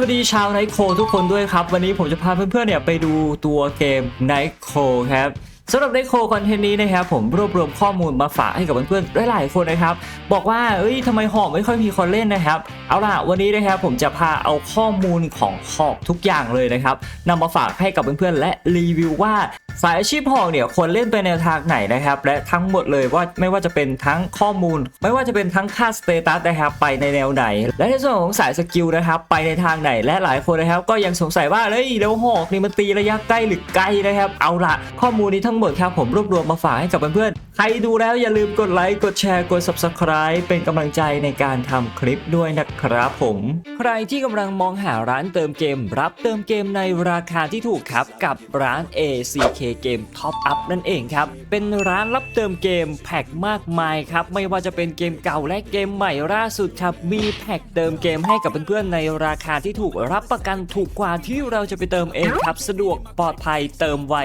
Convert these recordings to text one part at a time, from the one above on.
วัสดีชาวไนโคทุกคนด้วยครับ วันนี้ผมจะพาเพื่อนๆเนี่ยไปดูตัวเกมไนโคครับสำหรับไนโคคอนเทนต์นี้นะครับผมรวบรวมข้อมูลมาฝากให้กับเพื่อนๆหลายๆคนนะครับ บอกว่าเอ้ยทำไมหอกไม่ค่อยมีคนเล่นนะครับ เอาล่ะวันนี้นะครับผมจะพาเอาข้อมูลของหอกทุกอย่างเลยนะครับนำมาฝากให้กับเพื่อนๆและรีวิวว่า สายอาชีพหอกเนี่ยควรเล่นไปแนทางไหนนะครับ และทั้งหมดเลยว่าไม่ว่าจะเป็นทั้งข้อมูล ไม่ว่าจะเป็นทั้งค่าสเตตัสนะครับไปในแนวไหน และในส่วนของสายสกิลนะครับไปในทางไหนและหลายคนนะครับ ก็ยังสงสัยว่าเฮ้ยแล้วหอกนี่มันตีระยะใกล้หรือไกลนะครับ เอาละข้อมูลนี้ทั้งหมดครับผมรวบรวมมาฝากให้กับเพื่อนๆใครดูแล้วอย่าลืมกดไลค์กดแชร์กด subscribe เป็นกำลังใจในการทำคลิปด้วยนะครับผม ใครที่กำลังมองหาร้านเติมเกม รับเติมเกมในราคาที่ถูกครับกับร้าน ACK Game Top Up นั่นเองครับ เป็นร้านรับเติมเกมแพ็คมากมายครับ ไม่ว่าจะเป็นเกมเก่าและเกมใหม่ล่าสุดครับ มีแพ็คเติมเกมให้กับเพื่อนๆในราคาที่ถูกรับประกันถูกกว่าที่เราจะไปเติมเองครับ สะดวกปลอดภัยเติมไว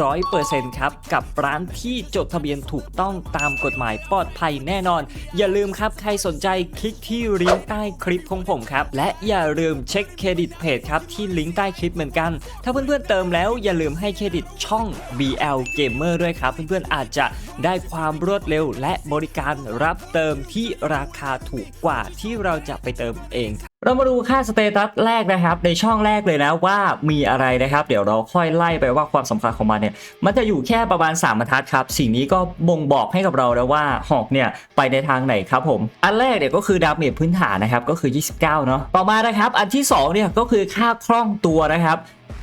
ร้อยเปอร์เซ็นต์ครับ กับร้านที่จดทะเบียนถูกต้องตามกฎหมายปลอดภัยแน่นอน อย่าลืมครับใครสนใจคลิกที่ลิงก์ใต้คลิปของผมครับ และอย่าลืมเช็คเครดิตเพจครับที่ลิงก์ใต้คลิปเหมือนกัน ถ้าเพื่อนๆเติมแล้วอย่าลืมให้เครดิตช่อง BL Gamer ด้วยครับ เพื่อนๆอาจจะได้ความรวดเร็ว และบริการรับเติมที่ราคาถูกกว่าที่เราจะไปเติมเองครับเรามาดูค่าสเตตัสแรกนะครับ ในช่องแรกเลยนะว่ามีอะไรนะครับ เดี๋ยวเราค่อยไล่ไปว่าความสำคัญของมันเนี่ย มันจะอยู่แค่ประมาณ 3บรรทัดครับ สิ่งนี้ก็บ่งบอกให้กับเราแล้วว่าหอกเนี่ยไปในทางไหนครับผม อันแรกเนี่ยก็คือดาเมจพื้นฐานนะครับก็คือ 29 เนาะต่อมานะครับ อันที่2เนี่ยก็คือค่าคล่องตัวนะครับ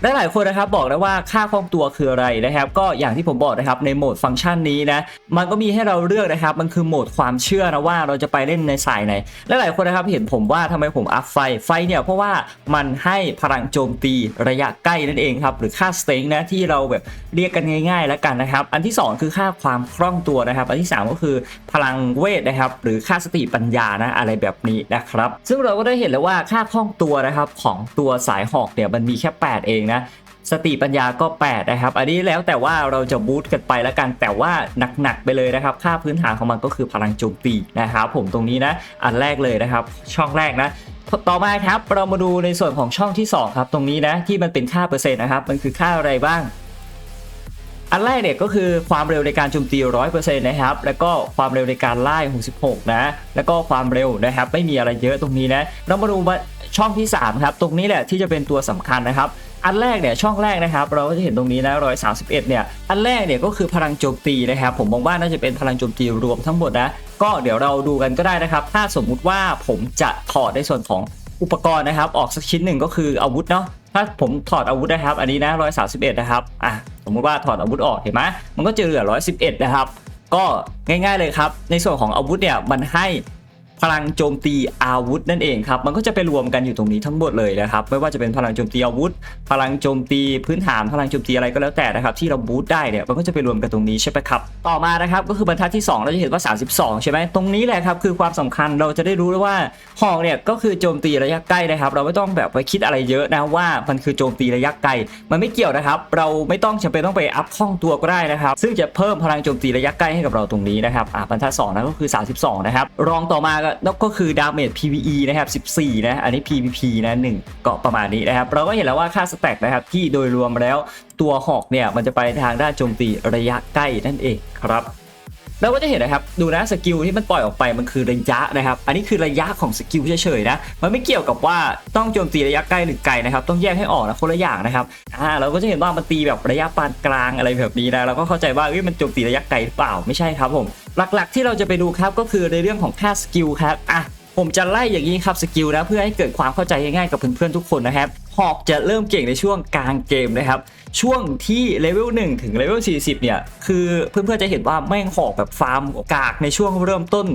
และหลายคนนะครับบอกได้ว่าค่าคล่องตัวคืออะไรนะครับ ก็อย่างที่ผมบอกนะครับในโหมดฟังก์ชันนี้นะมันก็มีให้เราเลือกนะครับมันคือโหมดความเชื่อนะว่าเราจะไปเล่นในสายไหนและหลายคนนะครับเห็นผมว่าทำไมผมอัพไฟไฟเนี่ยเพราะว่ามันให้พลังโจมตีระยะใกล้นั่นเองครับหรือค่าสเต็งนะที่เราแบบเรียกกันง่ายๆแล้วกันนะครับอันที่ 2 คือค่าความคล่องตัวนะครับ อันที่ 3 ก็คือพลังเวทนะครับหรือค่าสติปัญญานะอะไรแบบนี้นะครับ ซึ่งเราก็ได้เห็นแล้วว่าค่าคล่องตัวนะครับของตัวสายหอกเนี่ยมันมีแค่ 8 เองนะสติปัญญาก็ 8 นะครับ อันนี้แล้วแต่ว่าเราจะบูตกันไปแล้วกัน แต่ว่าหนักๆไปเลยนะครับ ค่าพื้นฐานของมันก็คือพลังโจมตีนะครับ ผมตรงนี้นะ อันแรกเลยนะครับ ช่องแรกนะ ต่อมาครับ เรามาดูในส่วนของช่องที่ 2 ครับ ตรงนี้นะ ที่มันเป็นค่าเปอร์เซ็นต์นะครับ มันคือค่าอะไรบ้าง อันแรกเนี่ยก็คือความเร็วในการโจมตี 100%นะครับ แล้วก็ความเร็วในการไล่66 นะ แล้วก็ความเร็วนะครับ ไม่มีอะไรเยอะตรงนี้นะ เรามาดูช่องที่ 3 ครับ ตรงนี้แหละที่จะเป็นตัวสำคัญนะครับ อันแรกเนี่ยช่องแรกนะครับเราก็จะเห็นตรงนี้นะ131เนี่ยอันแรกเนี่ยก็คือพลังโจมตีนะครับผมมองว่าน่าจะเป็นพลังโจมตีรวมทั้งหมดนะก็เดี๋ยวเราดูกันก็ได้นะครับ ถ้าสมมุติว่าผมจะถอดในส่วนของอุปกรณ์นะครับ ออกสักชิ้นหนึ่งก็คืออาวุธเนาะถ้าผมถอดอาวุธนะครับ อันนี้นะ131นะครับอะสมมติว่าถอดอาวุธออกเห็นไหมมันก็จะเหลือ111นะครับก็ง่ายๆเลยครับ ในส่วนของอาวุธเนี่ยมันให้ พลังโจมตีอาวุธนั่นเองครับมันก็จะไปรวมกันอยู่ตรงนี้ทั้งหมดเลยนะครับไม่ว่าจะเป็นพลังโจมตีอาวุธ พลังโจมตีพื้นฐานพลังโจมตีอะไรก็แล้วแต่นะครับที่เราบูตได้เนี่ยมันก็จะไปรวมกันตรงนี้ใช่ไหมครับต่อมานะครับก็คือบรรทัดที่ 2 เราจะเห็นว่า 32 ใช่ไหมตรงนี้แหละครับคือความสำคัญเราจะได้รู้ว่าหอกเนี่ยก็คือโจมตีระยะใกล้นะครับ เราไม่ต้องแบบไปคิดอะไรเยอะนะว่ามันคือโจมตีระยะไกลมันไม่เกี่ยวนะครับ เราไม่ต้องจำเป็นต้องไปอัพคล่องตัวก็ได้นะครับ ซึ่งจะเพิ่มพลังโจมตีระยะใกล้ให้กับเราตรงนี้นะครับอ่าบรรทัด2นะก็คือ 32 นะครับรองต่อมาก็ก็คือดาเมจ PVE นะครับ 14 นะ อันนี้ PVP นะ1ก็ประมาณนี้นะครับ เราก็เห็นแล้วว่าค่าสแต็กนะครับ ที่โดยรวมแล้วตัวหอกเนี่ย มันจะไปทางด้านโจมตีระยะใกล้นั่นเองครับ เราก็จะเห็นนะครับดูนะสกิลที่มันปล่อยออกไปมันคือระยะนะครับ อันนี้คือระยะของสกิลเฉยๆนะมันไม่เกี่ยวกับว่าต้องโจมตีระยะใกล้หรือไกลนะครับต้องแยกให้ออกนะคนละอย่างนะครับอ่าเราก็จะเห็นว่ามันตีแบบระยะปานกลางอะไรแบบนี้นะเราก็เข้าใจว่าเอ้ยมันโจมตีระยะไกลหรือเปล่าไม่ใช่ครับผมหลักๆ ที่เราจะไปดูครับก็คือในเรื่องของค่าสกิลครับอะผมจะไล่อย่างนี้ครับสกิลนะเพื่อให้เกิดความเข้าใจง่ายๆกับเพื่อนๆทุกคนนะครับหอกจะเริ่มเก่งในช่วงกลางเกมนะครับ ช่วงที่เลเวล1ถึงเลเวล40 เนี่ย คือเพื่อนๆจะเห็นว่าแม่งหอกแบบฟาร์มกากในช่วงเริ่มต้น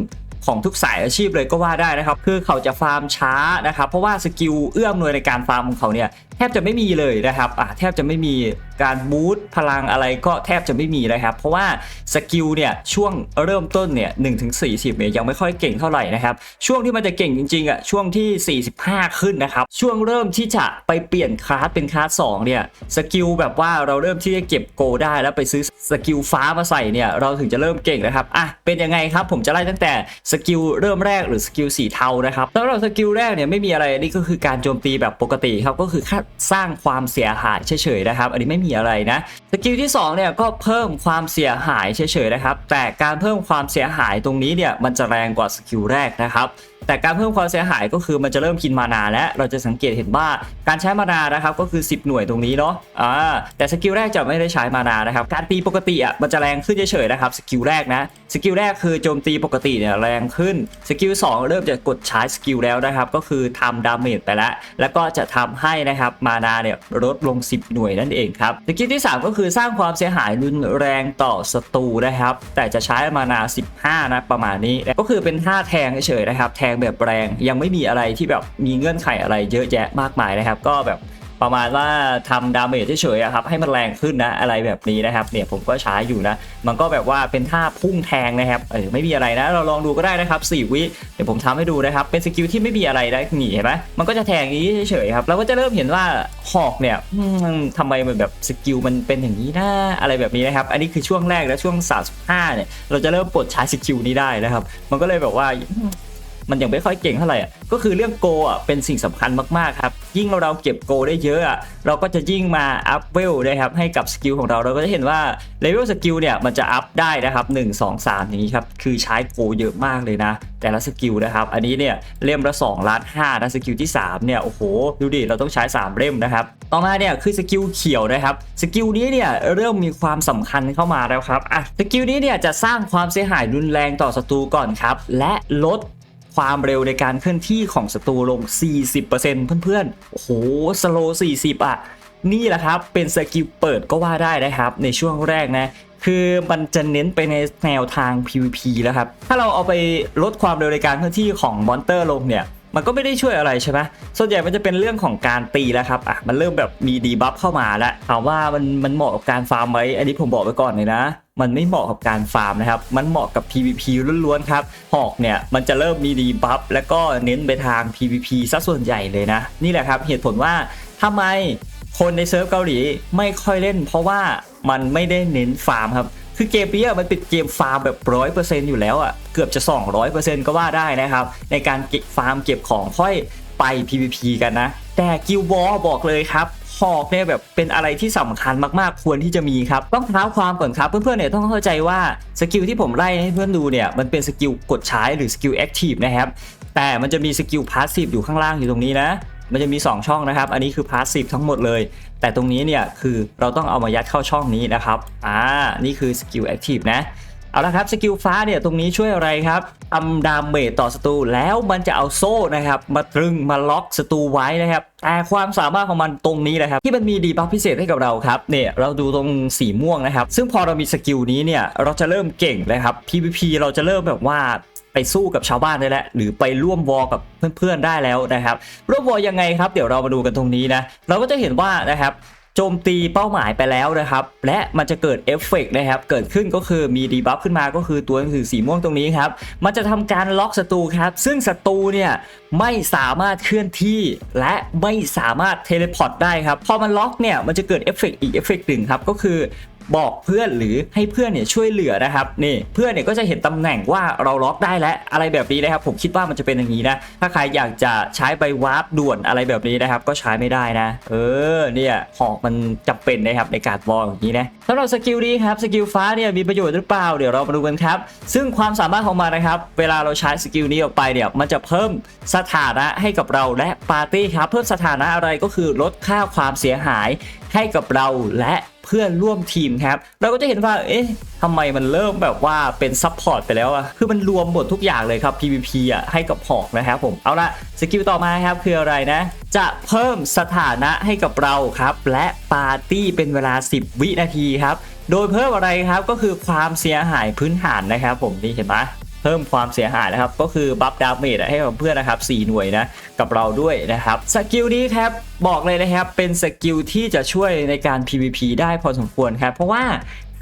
ของทุกสายอาชีพเลยก็ว่าได้นะครับ คือเขาจะฟาร์มช้านะครับ เพราะว่าสกิลเอื้อมหน่วยในการฟาร์มของเขาเนี่ย แทบจะไม่มีเลยนะครับอ่าแทบจะไม่มีการบูตพลังอะไรก็แทบจะไม่มีนะครับ เพราะว่าสกิลเนี่ยช่วงเริ่มต้นเนี่ย1ถึง40เนี่ยยังไม่ค่อยเก่งเท่าไหร่นะครับ ช่วงที่มันจะเก่งจริงๆอะช่วงที่ 45 ขึ้นนะครับ ช่วงเริ่มที่จะไปเปลี่ยนคลาสเป็นคลาส2เนี่ยสกิลแบบว่าเราเริ่มที่จะเก็บโกได้แล้วไปซื้อสกิลฟ้ามาใส่เนี่ยเราถึงจะเริ่มเก่งนะครับอะเป็นยังไงครับผมจะไล่ตั้งแต่สกิลเริ่มแรกหรือสกิลสีเทานะครับสำหรับสกิลแรกเนี่ยไม่มีอะไรนี่ก็คือการโจมตีแบบปกติครับก็คือสร้างความเสียหายเฉยๆนะครับ อันนี้ไม่มีอะไรนะสกิลที่2เนี่ยก็เพิ่มความเสียหายเฉยๆนะครับ แต่การเพิ่มความเสียหายตรงนี้เนี่ยมันจะแรงกว่าสกิลแรกนะครับแต่การเพิ่มความเสียหายก็คือมันจะเริ่มกินมานาและเราจะสังเกตเห็นว่าการใช้มานานะครับก็คือ 10 หน่วยตรงนี้เนาะอ่าแต่สกิลแรกจะไม่ได้ใช้มานานะครับการตีปกติอะมันจะแรงขึ้นเฉยๆนะครับสกิลแรกนะ สกิลแรกคือโจมตีปกติเนี่ยแรงขึ้น สกิล2เริ่มจะกดใช้สกิลแล้วนะครับ ก็คือทำดาเมจไปแล้ว แล้วก็จะทำให้นะครับมานาเนี่ยลดลง 10 หน่วยนั่นเองครับ สกิลที่ 3 ก็คือสร้างความเสียหายรุนแรงต่อศัตรูนะครับ แต่จะใช้มานา 15 นะประมาณนี้ ก็คือเป็นท่าแทงเฉยๆนะครับ แทงแบบแรงยังไม่มีอะไรที่แบบมีเงื่อนไขอะไรเยอะแยะมากมายนะครับ ก็แบบ ประมาณว่าทำดาเมจเฉยๆครับให้มันแรงขึ้นนะอะไรแบบนี้นะครับเนี่ยผมก็ใช้อยู่นะ มันก็แบบว่าเป็นท่าพุ่งแทงนะครับเออไม่มีอะไรนะ เราลองดูก็ได้นะครับ4วิเดี๋ยวผมทำให้ดูนะครับเป็นสกิลที่ไม่มีอะไรนะนี่เห็นไหมมันก็จะแทงอย่างนี้เฉยๆครับเราก็จะเริ่มเห็นว่าหอกเนี่ยอืมทำไมมันแบบสกิลมันเป็นอย่างนี้นะอะไรแบบนี้นะครับอันนี้คือช่วงแรกและช่วง35เนี่ยเราจะเริ่มปลดใช้สกิลนี้ได้นะครับ มันก็เลยแบบว่า มันยังไม่ค่อยเก่งเท่าไหร่อะก็คือเรื่องโกอะเป็นสิ่งสำคัญมากๆครับยิ่งเราเก็บโกได้เยอะอะเราก็จะยิ่งมาอัพเวลนะครับให้กับสกิลของเราเราก็จะเห็นว่าเลเวลสกิลเนี่ยมันจะอัพได้นะครับ1 2 3อย่างนี้ครับคือใช้โกเยอะมากเลยนะ แต่ละสกิลนะครับอันนี้เนี่ยเล่มละ2ล้าน5นะสกิลที่3เนี่ยโอ้โหดูดิเราต้องใช้ 3 เล่มนะครับต่อมาเนี่ยคือสกิลเขียวนะครับสกิลนี้เนี่ยเริ่มมีความสำคัญเข้ามาแล้วครับอะสกิลนี้เนี่ยจะสร้างความเสียหายรุนแรงต่อศัตรูก่อนครับและลด ความเร็วในการเคลื่อนที่ของศัตรูลง 40%เพื่อนๆ โอ้โห สโล40 อะ นี่แหละครับ เป็นสกิลเปิดก็ว่าได้นะครับ ในช่วงแรกนะ คือมันจะเน้นไปในแนวทาง PVP แล้วครับ ถ้าเราเอาไปลดความเร็วในการเคลื่อนที่ของมอนเตอร์ลงเนี่ย มันก็ไม่ได้ช่วยอะไรใช่ไหมส่วนใหญ่มันจะเป็นเรื่องของการตีแล้วครับ อะ มันเริ่มแบบมีดีบัฟเข้ามาแล้วถามว่ามันมันเหมาะกับการฟาร์มไหมอันนี้ผมบอกไว้ก่อนเลยนะ มันไม่เหมาะกับการฟาร์มนะครับ มันเหมาะกับ PVP ล้วนๆครับ หอกเนี่ยมันจะเริ่มมีดีบัฟแล้วก็เน้นไปทาง PVP ซะส่วนใหญ่เลยนะ นี่แหละครับเหตุผลว่าทำไมคนในเซิร์ฟเกาหลีไม่ค่อยเล่น เพราะว่ามันไม่ได้เน้นฟาร์มครับคือเกมนี้มันเป็นเกมฟาร์มแบบร้อยเปอร์เซ็นต์อยู่แล้วอะเกือบจะ 200%ก็ว่าได้นะครับ ในการเก็บฟาร์มเก็บของค่อยไป PVP กันนะ แต่กิลบอบอกเลยครับ หอกเนี่ยแบบเป็นอะไรที่สำคัญมากๆควรที่จะมีครับต้องเท้าความก่อนครับเพื่อนๆเนี่ยต้องเข้าใจว่าสกิลที่ผมไล่ให้เพื่อนดูเนี่ยมันเป็นสกิลกดใช้หรือสกิลแอคทีฟนะครับแต่มันจะมีสกิลพาสซีฟอยู่ข้างล่างอยู่ตรงนี้นะมันจะมี 2 ช่องนะครับ อันนี้คือพาสซีฟทั้งหมดเลย แต่ตรงนี้เนี่ยคือเราต้องเอามายัดเข้าช่องนี้นะครับ อ่า นี่คือสกิลแอคทีฟนะ เอาละครับสกิลฟ้าเนี่ยตรงนี้ช่วยอะไรครับทำดาเมจต่อศัตรูแล้วมันจะเอาโซ่นะครับมาตรึงมาล็อกศัตรูไว้นะครับแต่ความสามารถของมันตรงนี้นะครับที่มันมีดีบัฟพิเศษให้กับเราครับเนี่ยเราดูตรงสีม่วงนะครับ ซึ่งพอเรามีสกิลนี้เนี่ยเราจะเริ่มเก่งนะครับ PVP เราจะเริ่มแบบว่าไปสู้กับชาวบ้านได้แล้วหรือไปร่วมวอลกับเพื่อนๆได้แล้วนะครับร่วมวอลยังไงครับ เดี๋ยวเรามาดูกันตรงนี้นะเราก็จะเห็นว่านะครับ โจมตีเป้าหมายไปแล้วนะครับ และมันจะเกิดเอฟเฟกต์นะครับ เกิดขึ้นก็คือมีดีบัฟขึ้นมาก็คือตัวหนังสือสีม่วงตรงนี้ครับ มันจะทำการล็อกศัตรูครับ ซึ่งศัตรูเนี่ยไม่สามารถเคลื่อนที่และไม่สามารถเทเลพอร์ตได้ครับ พอมันล็อกเนี่ยมันจะเกิดเอฟเฟกต์อีกเอฟเฟกต์หนึ่งครับ ก็คือ บอกเพื่อนหรือให้เพื่อนเนี่ยช่วยเหลือนะครับนี่เพื่อนเนี่ยก็จะเห็นตำแหน่งว่าเราล็อกได้แล้วอะไรแบบนี้นะครับ ผมคิดว่ามันจะเป็นอย่างนี้นะ ถ้าใครอยากจะใช้ใบวาร์ปด่วนอะไรแบบนี้นะครับ ก็ใช้ไม่ได้นะ เออเนี่ยหอกมันจำเป็นนะครับในการวอลอย่างนี้นะสำหรับสกิลนี้ครับสกิลฟ้าเนี่ยมีประโยชน์หรือเปล่าเดี๋ยวเรามาดูกันครับซึ่งความสามารถของมันนะครับเวลาเราใช้สกิลนี้ออกไปเนี่ยมันจะเพิ่มสถานะให้กับเราและปาร์ตี้ครับเพิ่มสถานะอะไรก็คือลดค่าความเสียหาย ให้กับเราและเพื่อนร่วมทีมครับ เราก็จะเห็นว่า เอ๊ะทำไมมันเริ่มแบบว่าเป็นซับพอร์ตไปแล้วอะคือมันรวมหมดทุกอย่างเลยครับ PVP อะให้กับหอกนะครับผม เอาละสกิลต่อมาครับคืออะไรนะ จะเพิ่มสถานะให้กับเราครับ และปาร์ตี้เป็นเวลา 10 วินาทีครับ โดยเพิ่มอะไรครับก็คือความเสียหายพื้นฐานนะครับ ผมนี่เห็นไหม เพิ่มความเสียหายนะครับ ก็คือบัฟดาเมจให้กับเพื่อนนะครับ4หน่วยนะกับเราด้วยนะครับสกิลนี้ครับบอกเลยนะครับเป็นสกิลที่จะช่วยในการ PVP ได้พอสมควรครับเพราะว่า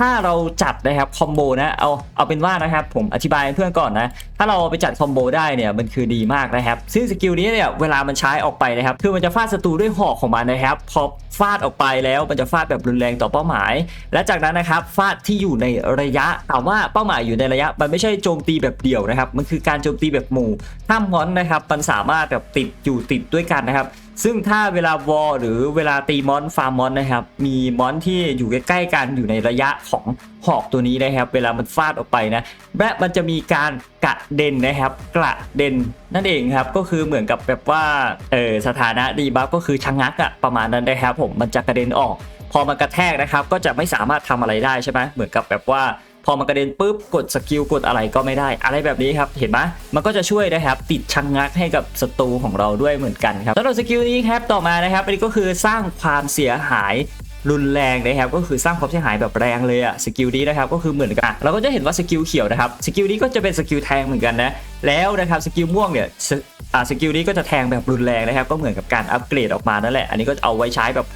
ถ้าเราจัดนะครับคอมโบนะเอาเอาเป็นว่านะครับผมอธิบายให้เพื่อนก่อนนะถ้าเราไปจัดคอมโบได้เนี่ยมันคือดีมากนะครับซึ่งสกิลนี้เนี่ยเวลามันใช้ออกไปนะครับคือมันจะฟาดศัตรูด้วยหอกของมันนะครับพอฟาดออกไปแล้วมันจะฟาดแบบรุนแรงต่อเป้าหมาย และจากนั้นนะครับฟาดที่อยู่ในระยะถามว่าเป้าหมายอยู่ในระยะ มันไม่ใช่โจมตีแบบเดี่ยวนะครับมันคือการโจมตีแบบหมู่ถ้ามอนนะครับมันสามารถแบบติดอยู่ติดด้วยกันนะครับ ซึ่งถ้าเวลาวอลหรือเวลาตีมอนฟาร์มมอนนะครับ มีมอนที่อยู่ใกล้ๆกันอยู่ในระยะของหอกตัวนี้นะครับ เวลามันฟาดออกไปนะและมันจะมีการกระเด็นนะครับ กระเด็นนั่นเองครับก็คือเหมือนกับแบบว่าเออสถานะดีบัฟก็คือชะงักอะประมาณนั้นนะครับผมมันจะกระเด็นออก พอมันกระแทกนะครับ ก็จะไม่สามารถทำอะไรได้ใช่ไหมเหมือนกับแบบว่า พอมันกระเด็นปุ๊บกดสกิลกดอะไรก็ไม่ได้ อะไรแบบนี้ครับเห็นไหมมันก็จะช่วยนะครับติดชังงักให้กับศัตรูของเราด้วยเหมือนกันครับสำหรับสกิลนี้ครับต่อมานะครับอันนี้ก็คือสร้างความเสียหายรุนแรงนะครับก็คือสร้างความเสียหายแบบแรงเลยอะสกิลนี้นะครับก็คือเหมือนกันเราก็จะเห็นว่าสกิลเขียวนะครับสกิลนี้ก็จะเป็นสกิลแทงเหมือนกันนะแล้วนะครับสกิลม่วงเนี่ยสอ่าสกิลนี้ก็จะแทงแบบรุนแรงนะครับก็เหมือนกับการอัปเกรดออกมานั่นแหละอันนี้ก็เอาไว้ใช้แบบ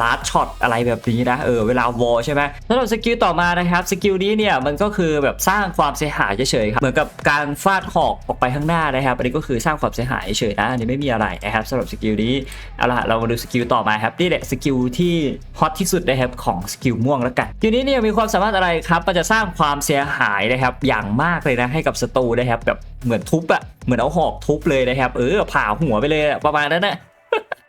ลาร์ดช็อตอะไรแบบนี้นะเออเวลาวอลใช่ไหมสำหรับสกิลต่อมานะครับสกิลนี้เนี่ยมันก็คือแบบสร้างความเสียหายเฉยๆครับเหมือนกับการฟาดหอกออกไปข้างหน้านะครับอันนี้ก็คือสร้างความเสียหายเฉยนะอันนี้ไม่มีอะไรนะครับสำหรับสกิลนี้เอาล่ะเรามาดูสกิลต่อมาครับนี่แหละสกิลที่ฮอตที่สุดนะครับของสกิลม่วงแล้วกันสกิลนี้เนี่ยมีความสามารถอะไรครับมันจะสร้างความเสียหายนะครับอย่างมากเลยนะให้กับศัตรูนะครับแบบเหมือนทุบอะเหมือนเอาหอกทุบเลยนะครับเออผ่าหัวไปเลยประมาณนั้นนะ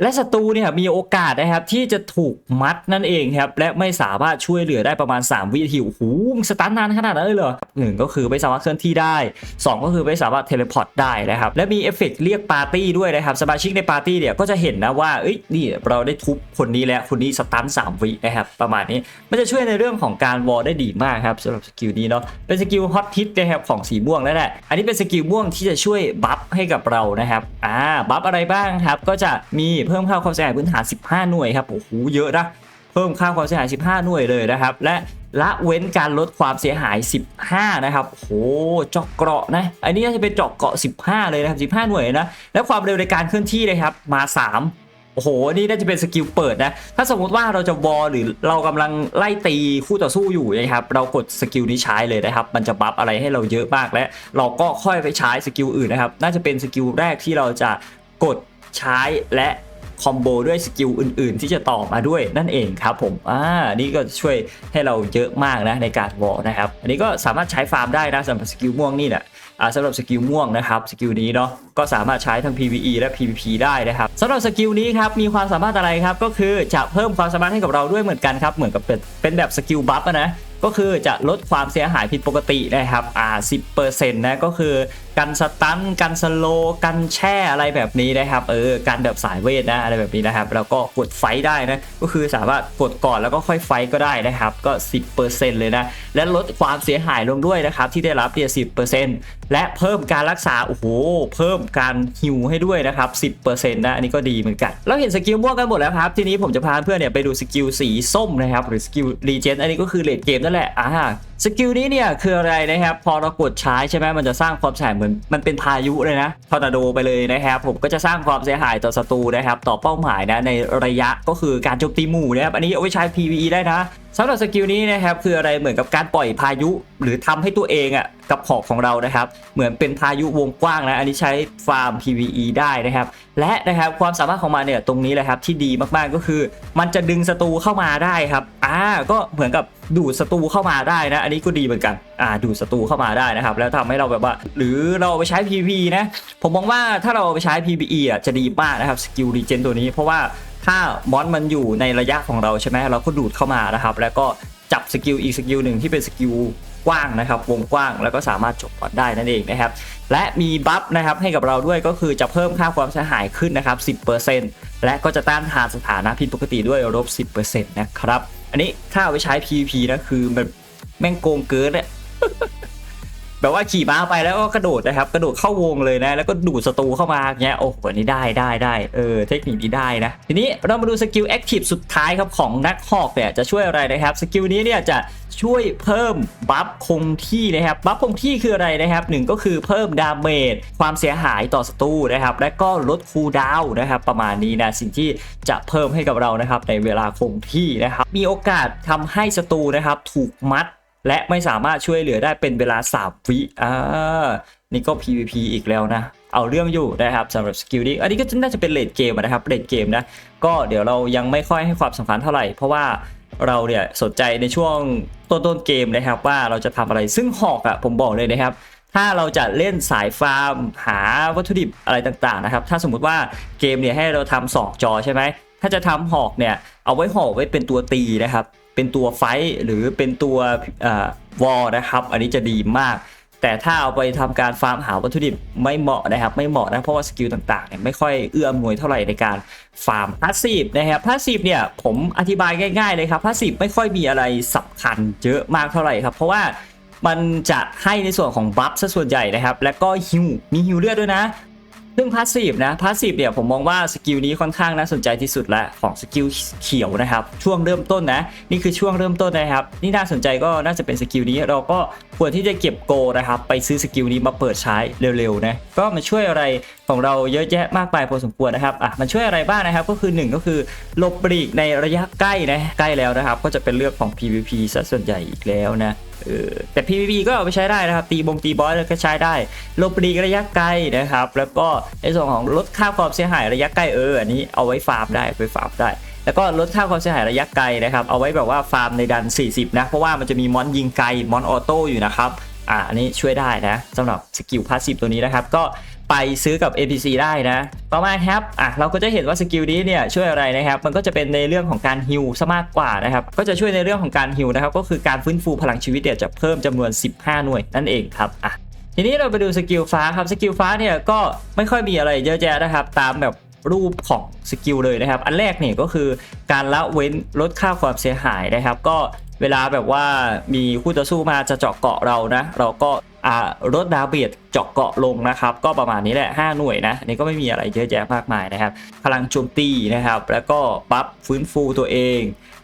และศัตรูเนี่ยมีโอกาสนะครับที่จะถูกมัดนั่นเองครับและไม่สามารถช่วยเหลือได้ประมาณ 3 วินาทีโอ้โหมึงสตาร์นานขนาดนั้นเลยเหรอหนึ่งก็คือไม่สามารถเคลื่อนที่ได้ 2 ก็คือไม่สามารถเทเลพอร์ตได้นะครับและมีเอฟเฟกต์เรียกปาร์ตี้ด้วยนะครับสมาชิกในปาร์ตี้เนี่ยก็จะเห็นนะว่าเอ้ยนี่เราได้ทุบคนนี้แล้วคนนี้สตันสามวินะครับประมาณนี้มันจะช่วยในเรื่องของการวอลได้ดีมากครับสำหรับสกิลนี้เนาะเป็นสกิลฮอตฮิตนะครับของสีม่วงแล้วแหละอันนี้เป็นสกิลม่วงที่จะช่วยบัฟให้กับเรานะครับอ่าบัฟอะไรบ้างครับก็จะมีเพิ่มค่าความเสียหายพื้นฐาน 15 หน่วยครับโอ้โหเยอะนะเพิ่มค่าความเสียหาย 15 หน่วยเลยนะครับ และละเว้นการลดความเสียหาย 15 นะครับโอ้โหเจาะเกราะนะ อันนี้น่าจะเป็นเจาะเกราะ 15 เลยนะครับ 15 หน่วยนะ และความเร็วในการเคลื่อนที่นะครับ มา 3 โอ้โห นี่น่าจะเป็นสกิลเปิดนะ ถ้าสมมติว่าเราจะวอลหรือเรากำลังไล่ตีคู่ต่อสู้อยู่นะครับ เรากดสกิลนี้ใช้เลยนะครับ มันจะบัฟอะไรให้เราเยอะมากและ เราก็ค่อยไปใช้สกิลอื่นนะครับ น่าจะเป็นสกิลแรกที่เราจะกดใช้และ คอมโบด้วยสกิลอื่นๆ ที่จะต่อมาด้วยนั่นเองครับผม อ่า นี่ก็ช่วยให้เราเยอะมากนะในการวอลนะครับ อันนี้ก็สามารถใช้ฟาร์มได้นะสำหรับสกิลม่วงนี่แหละอ่าสำหรับสกิลม่วงนะครับสกิลนี้เนาะก็สามารถใช้ทั้ง PVE และ PVP ได้นะครับสำหรับสกิลนี้ครับมีความสามารถอะไรครับก็คือจะเพิ่มความสามารถให้กับเราด้วยเหมือนกันครับเหมือนกับเป็นเป็นแบบสกิลบัฟนะก็คือจะลดความเสียหายผิดปกตินะครับอ่า10%นะก็คือ กันสตันกันสโลกันแช่อะไรแบบนี้นะครับเออกันแบบสายเวทนะอะไรแบบนี้นะครับ แล้วก็กดไฟได้นะก็คือสามารถกดก่อนแล้วก็ค่อยไฟก็ได้นะครับ ก็ 10%เลยนะ และลดความเสียหายลงด้วยนะครับ ที่ได้รับเนี่ย10%และเพิ่มการรักษาโอ้โหเพิ่มการฮิวให้ด้วยนะครับ 10%นะอันนี้ก็ดีเหมือนกันเราเห็นสกิลม่วงกันหมดแล้วครับทีนี้ผมจะพาเพื่อนเนี่ยไปดูสกิลสีส้มนะครับหรือสกิลรีเจนอันนี้ก็คือเลดเกมนั่นแหละอ่าสกิลนี้เนี่ยคืออะไรนะครับ พอเรากดใช้ใช่ไหมมันจะสร้างความเสียหายเหมือนมันเป็นพายุเลยนะทอร์นาโดไปเลยนะครับ ผมก็จะสร้างความเสียหายต่อศัตรูนะครับ ต่อเป้าหมายนะในระยะก็คือการโจมตีหมู่นะครับ อันนี้เอาไว้ใช้ PVE ได้นะสำหรับสกิลนี้นะครับคืออะไรเหมือนกับการปล่อยพายุ หรือทำให้ตัวเองอะกับหอกของเรานะครับ เหมือนเป็นพายุวงกว้างนะอันนี้ใช้ฟาร์ม PVE ได้นะครับ และนะครับความสามารถของมันเนี่ยตรงนี้แหละครับที่ดีมากๆก็คือ มันจะดึงศัตรูเข้ามาได้ครับอ่าก็เหมือนกับดูดศัตรูเข้ามาได้นะ อันนี้ก็ดีเหมือนกันอ่าดูดศัตรูเข้ามาได้นะครับ แล้วทำให้เราแบบว่า หรือเราไปใช้ PVE นะผมมองว่าถ้าเราเอาไปใช้ PVE อะจะดีมากนะครับสกิลรีเจนตัวนี้เพราะว่า ถ้ามอนมันอยู่ในระยะของเราใช่ไหมเราก็ดูดเข้ามานะครับ แล้วก็จับสกิลอีกสกิลหนึ่งที่เป็นสกิลกว้างนะครับวงกว้างแล้วก็สามารถจบก่อนได้นั่นเองนะครับและมีบัฟนะครับให้กับเราด้วยก็คือจะเพิ่มค่าความเสียหายขึ้นนะครับ 10%และก็จะต้านทานสถานะผิดปกติด้วยลบ 10%นะครับ อันนี้ถ้าเอาไปใช้ PVP นะคือมันแม่งโกงเกินเนี่ย แบบว่าขี่ม้าไปแล้วก็กระโดดนะครับ กระโดดเข้าวงเลยนะ แล้วก็ดูดศัตรูเข้ามาเงี้ยโอ้โหอันนี้ได้ได้ได้เออเทคนิคนี้ได้นะ ทีนี้เรามาดูสกิลแอคทีฟสุดท้ายครับของนักฮอกเนี่ยจะช่วยอะไรนะครับสกิลนี้เนี่ยจะช่วยเพิ่มบัฟคงที่นะครับบัฟคงที่คืออะไรนะครับหนึ่งก็คือเพิ่มดาเมจความเสียหายต่อศัตรูนะครับ และก็ลดคูลดาวน์นะครับประมาณนี้นะสิ่งที่จะเพิ่มให้กับเรานะครับในเวลาคงที่นะครับมีโอกาสทำให้ศัตรูนะครับถูกมัด และไม่สามารถช่วยเหลือได้เป็นเวลา 3 วิอ่านี่ก็ PVP อีกแล้วนะ เอาเรื่องอยู่นะครับสำหรับสกิลนี้อันนี้ก็น่าจะเป็นเลดเกมนะครับเลดเกมนะ ก็เดี๋ยวเรายังไม่ค่อยให้ความสำคัญเท่าไหร่ เพราะว่าเราเนี่ยสนใจในช่วงต้นต้นๆเกมนะครับว่าเราจะทำอะไรซึ่งหอกอะผมบอกเลยนะครับ ถ้าเราจะเล่นสายฟาร์ม หาวัตถุดิบอะไรต่างๆนะครับ ถ้าสมมุติว่าเกมเนี่ยให้เราทำสองจอใช่ไหมถ้าจะทำหอกเนี่ยเอาไว้หอกไว้เป็นตัวตีนะครับ เป็นตัวไฟหรือเป็นตัววอลนะครับ อันนี้จะดีมาก แต่ถ้าเอาไปทำการฟาร์มหาวัตถุดิบไม่เหมาะนะครับ ไม่เหมาะนะเพราะว่าสกิลต่างๆเนี่ยไม่ค่อยเอื้อมหน่วยเท่าไหร่ในการฟาร์มพาสซีฟนะครับพาสซีฟเนี่ยผมอธิบายง่ายๆเลยครับพาสซีฟไม่ค่อยมีอะไรสำคัญเยอะมากเท่าไหร่ครับ เพราะว่ามันจะให้ในส่วนของบัฟซะส่วนใหญ่นะครับ แล้วก็ฮิวมีฮิวเลือดด้วยนะ ซึ่งพาสซีฟนะพาสซีฟเนี่ยผมมองว่าสกิลนี้ค่อนข้างน่าสนใจที่สุดแล้วของสกิลเขียวนะครับช่วงเริ่มต้นนะนี่คือช่วงเริ่มต้นนะครับนี่น่าสนใจก็น่าจะเป็นสกิลนี้เราก็ ควรที่จะเก็บโกนะครับ ไปซื้อสกิลนี้มาเปิดใช้เร็วๆนะก็มันช่วยอะไรของเราเยอะแยะมากมายพอสมควรนะครับอะมันช่วยอะไรบ้างนะครับ ก็คือหนึ่งก็คือหลบปลีกในระยะใกล้นะใกล้แล้วนะครับ ก็จะเป็นเรื่องของ PVP ซะส่วนใหญ่อีกแล้วนะเออแต่ PVP ก็เอาไปใช้ได้นะครับ ตีบงตีบอสก็ใช้ได้ลบปลีกระยะไกลนะครับ แล้วก็ในส่วนของลดค่าความเสียหายระยะใกล้เอออันนี้เอาไว้ฟาร์มได้ไปฟาร์มได้ แล้วก็ลดค่าความเสียหายระยะไกลนะครับ เอาไว้แบบว่าฟาร์มในดัน 40 นะ เพราะว่ามันจะมีมอนยิงไกลมอนออโต้อยู่นะครับ อ่าอันนี้ช่วยได้นะสำหรับสกิลพาสซีฟตัวนี้นะครับ ก็ไปซื้อกับ APC ได้นะ ต่อมาครับ อะ เราก็จะเห็นว่าสกิลนี้เนี่ยช่วยอะไรนะครับ มันก็จะเป็นในเรื่องของการฮิลซะมากกว่านะครับ ก็จะช่วยในเรื่องของการฮิลนะครับ ก็คือการฟื้นฟูพลังชีวิตเนี่ยจะเพิ่มจำนวน 15 หน่วยนั่นเองครับ อะ ทีนี้เราไปดูสกิลฟ้าครับ สกิลฟ้าเนี่ยก็ไม่ค่อยมีอะไรเยอะแยะนะครับ ตามแบบ รูปของสกิลเลยนะครับ อันแรกเนี่ยก็คือการละเว้นลดค่าความเสียหายนะครับ ก็เวลาแบบว่ามีคู่ต่อสู้มาจะเจาะเกาะเรานะ เราก็ลดดาเบียดเจาะเกาะลงนะครับ ก็ประมาณนี้แหละ 5 หน่วยนะนนี่ก็ไม่มีอะไรเยอะแยะมากมายนะครับ พลังโจมตีนะครับ แล้วก็บัฟฟื้นฟูตัวเอง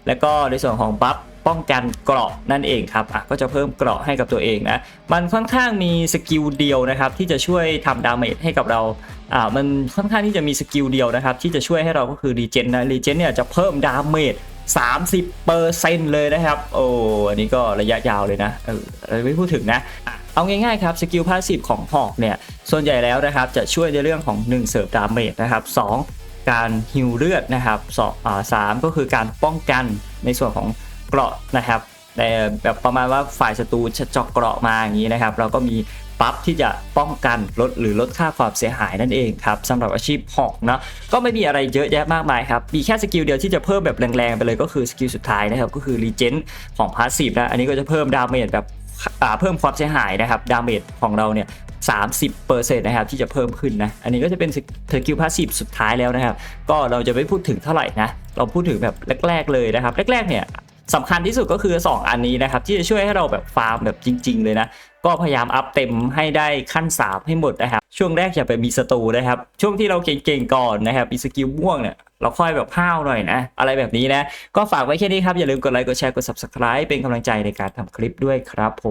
แล้วก็ในส่วนของบัฟ ป้องกันเกราะนั่นเองครับอะก็จะเพิ่มเกราะให้กับตัวเองนะมันค่อนข้างมีสกิลเดียวนะครับที่จะช่วยทำดาเมจให้กับเราอ่ามันค่อนข้างที่จะมีสกิลเดียวนะครับที่จะช่วยให้เราก็คือรีเจนนะรีเจนเนี่ยจะเพิ่มดาเมจ30%เลยนะครับ โอ้อันนี้ก็ระยะยาวเลยนะเออเราไม่พูดถึงนะ เอาง่ายๆครับสกิลพาสซีฟของหอกเนี่ยส่วนใหญ่แล้วนะครับจะช่วยในเรื่องของ 1 เสร์ฟดาเมจนะครับ2การฮิวเลือดนะครับสองอ่าสามก็คือการป้องกันในส่วนของ เกราะนะครับแต่แบบประมาณว่าฝ่ายศัตรูจะเจาะเกราะมาอย่างนี้นะครับ เราก็มีปั๊บที่จะป้องกันลดหรือลดค่าความเสียหายนั่นเองครับสำหรับอาชีพหอกเนาะก็ไม่มีอะไรเยอะแยะมากมายครับ มีแค่สกิลเดียวที่จะเพิ่มแบบแรงๆไปเลยก็คือสกิลสุดท้ายนะครับ ก็คือรีเจนของพาสซีฟนะ อันนี้ก็จะเพิ่มดาเมจแบบเพิ่มความเสียหายนะครับดาเมจของเราเนี่ย30%นะครับที่จะเพิ่มขึ้นนะ อันนี้ก็จะเป็นสกิลพาสซีฟสุดท้ายแล้วนะครับ ก็เราจะไม่พูดถึงเท่าไหร่นะ เราพูดถึงแบบแรก ๆ เลยนะครับ แรก ๆ เนี่ย สำคัญที่สุดก็คือ 2 อันนี้นะครับ ที่จะช่วยให้เราแบบฟาร์มแบบจริง ๆ เลยนะ ก็พยายามอัพเต็มให้ได้ขั้น 3 ให้หมดนะครับ ช่วงแรกอย่าไปมีศัตรูนะครับ ช่วงที่เราเก่งๆก่อนนะครับมีสกิลม่วงเนี่ยเราค่อยแบบห้าวหน่อยนะ อะไรแบบนี้นะ ก็ฝากไว้แค่นี้ครับ อย่าลืมกดไลค์กดแชร์กด subscribe เป็นกำลังใจในการทำคลิปด้วยครับผม